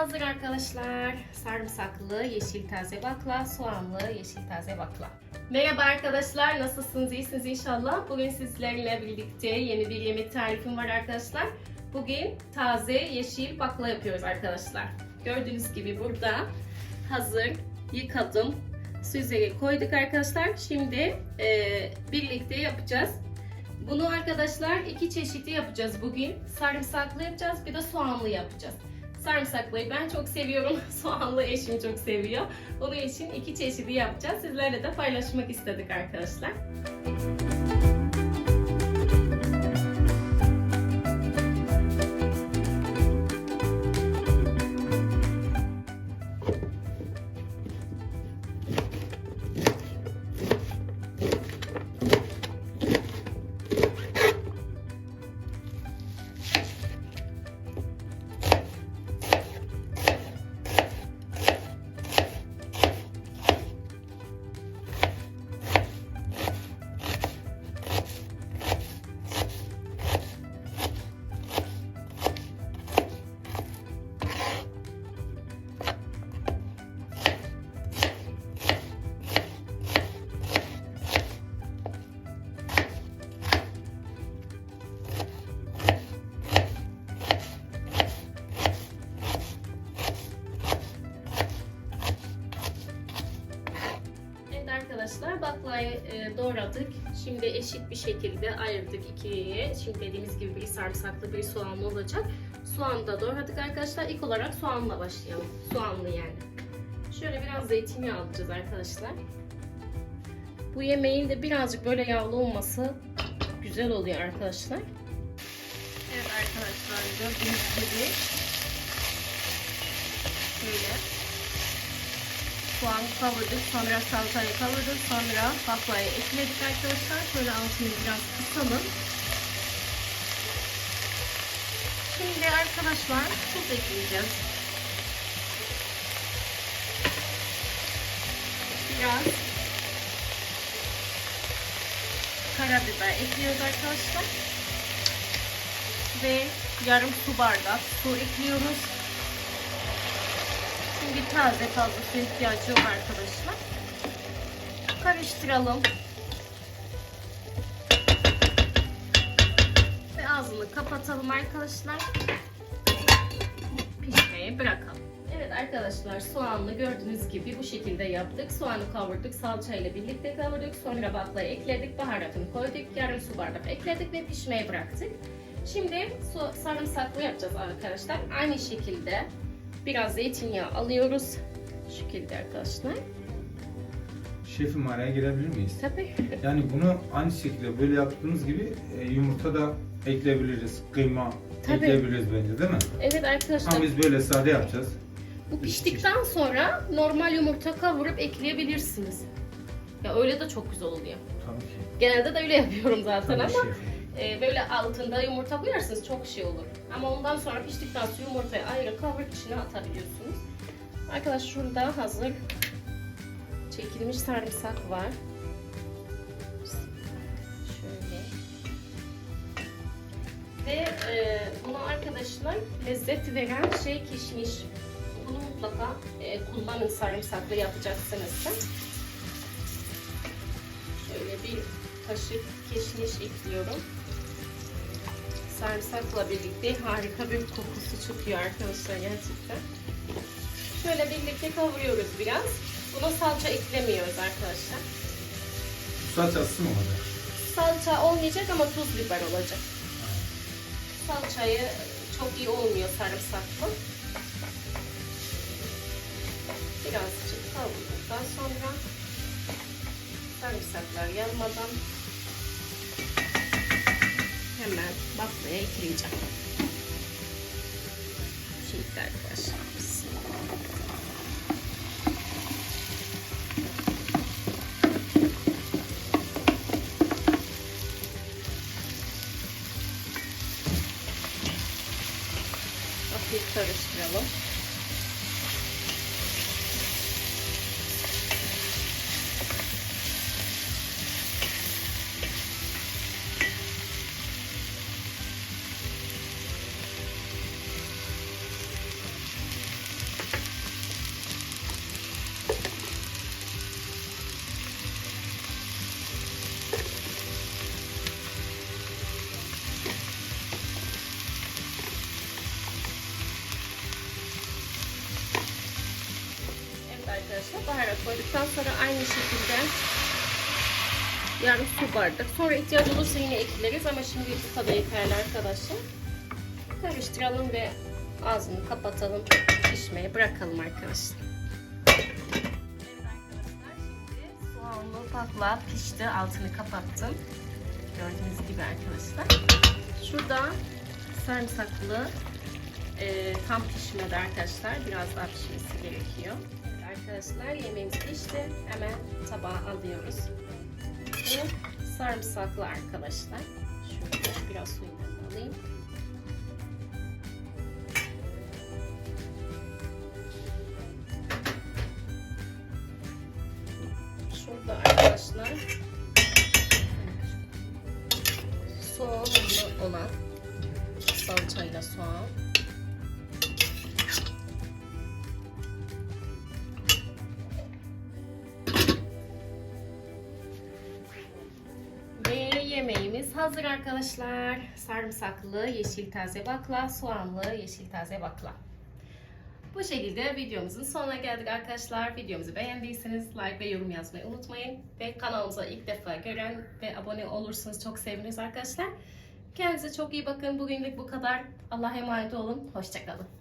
hazır arkadaşlar. Sarımsaklı yeşil taze bakla, soğanlı yeşil taze bakla. Merhaba arkadaşlar, nasılsınız? İyisiniz inşallah. Bugün sizlerle birlikte yeni bir yemek tarifim var arkadaşlar. Bugün taze yeşil bakla yapıyoruz arkadaşlar. Gördüğünüz gibi burada hazır yıkadım. Su koyduk arkadaşlar. Şimdi e, birlikte yapacağız. Bunu arkadaşlar iki çeşitli yapacağız bugün. Sarımsaklı yapacağız bir de soğanlı yapacağız. Sarımsaklıyı ben çok seviyorum. Soğanlı eşim çok seviyor. Onun için iki çeşidi yapacağız. Sizlerle de paylaşmak istedik arkadaşlar. Evet arkadaşlar baklayı e, doğradık. Şimdi eşit bir şekilde ayırdık ikiye. Şimdi dediğimiz gibi bir sarımsaklı bir soğanlı olacak. Soğanı da doğradık arkadaşlar. İlk olarak soğanla başlayalım. Soğanlı yani. Şöyle biraz zeytinyağı alacağız arkadaşlar. Bu yemeğin de birazcık böyle yağlı olması güzel oluyor arkadaşlar. Evet arkadaşlar gördüğünüz gibi şöyle soğan kavurduk, sonra salatayı kavurduk, sonra baklayı ekledik arkadaşlar. Şöyle altını biraz kısalım. Şimdi arkadaşlar tuz ekleyeceğiz. Biraz karabiber ekliyoruz arkadaşlar. Ve yarım su bardak su ekliyoruz. Şimdi taze fazla su ihtiyacı yok arkadaşlar. Karıştıralım. Ve ağzını kapatalım arkadaşlar. Pişmeye bırakalım. Evet arkadaşlar soğanlı gördüğünüz gibi bu şekilde yaptık. Soğanı kavurduk, salçayla birlikte kavurduk. Sonra baklayı ekledik, baharatını koyduk, yarım su bardak ekledik ve pişmeye bıraktık. Şimdi sarımsaklı yapacağız arkadaşlar. Aynı şekilde biraz zeytinyağı alıyoruz. Şu şekilde arkadaşlar. Şefim araya girebilir miyiz? Tabii. Yani bunu aynı şekilde böyle yaptığımız gibi e, yumurta da ekleyebiliriz. Kıyma Tabii. ekleyebiliriz bence değil mi? Evet arkadaşlar. Ama biz böyle sade yapacağız. Bu piştikten sonra normal yumurta kavurup ekleyebilirsiniz. Ya öyle de çok güzel oluyor. Tabii ki. Genelde de öyle yapıyorum zaten Tabii ama şefim. E, böyle altında yumurta koyarsınız çok şey olur. Ama ondan sonra piştikten sonra yumurtayı ayrı kavurup içine atabiliyorsunuz. Arkadaş şurada hazır çekilmiş sarımsak var. Şöyle. Ve e, bunu arkadaşlar lezzet veren şey kişniş. Bunu mutlaka e, kullanın sarımsaklı yapacaksınız da. Şöyle bir kaşık keşniş ekliyorum. Sarımsakla birlikte harika bir kokusu çıkıyor arkadaşlar gerçekten. Şöyle birlikte kavuruyoruz biraz. Buna salça eklemiyoruz arkadaşlar. Salçası mı olacak? Salça olmayacak ama tuz biber olacak. Salçayı çok iyi olmuyor sarımsaklı. Birazcık kavurduktan sonra sarımsaklar yanmadan hemen baklaya ekleyeceğim. Şimdi arkadaşlar. Hafif karıştıralım. Kenara koyduktan sonra aynı şekilde yarım su bardak. Sonra ihtiyaç olursa yine ekleriz ama şimdi bu kadar yeterli arkadaşlar. Karıştıralım ve ağzını kapatalım. Pişmeye bırakalım arkadaşlar. Soğanlı bakla pişti. Altını kapattım. Gördüğünüz gibi arkadaşlar. Şurada sarımsaklı e, tam pişmedi arkadaşlar. Biraz daha pişmesi gerekiyor. Arkadaşlar yemeğimiz pişti. Hemen tabağa alıyoruz. Ve sarımsaklı arkadaşlar. Şöyle biraz suyunu alayım. Şurada arkadaşlar soğanlı olan salçayla soğan. Yemeğimiz hazır arkadaşlar. Sarımsaklı yeşil taze bakla, soğanlı yeşil taze bakla. Bu şekilde videomuzun sonuna geldik arkadaşlar. Videomuzu beğendiyseniz like ve yorum yazmayı unutmayın. Ve kanalımıza ilk defa gören ve abone olursanız çok seviniriz arkadaşlar. Kendinize çok iyi bakın. Bugünlük bu kadar. Allah'a emanet olun. Hoşçakalın.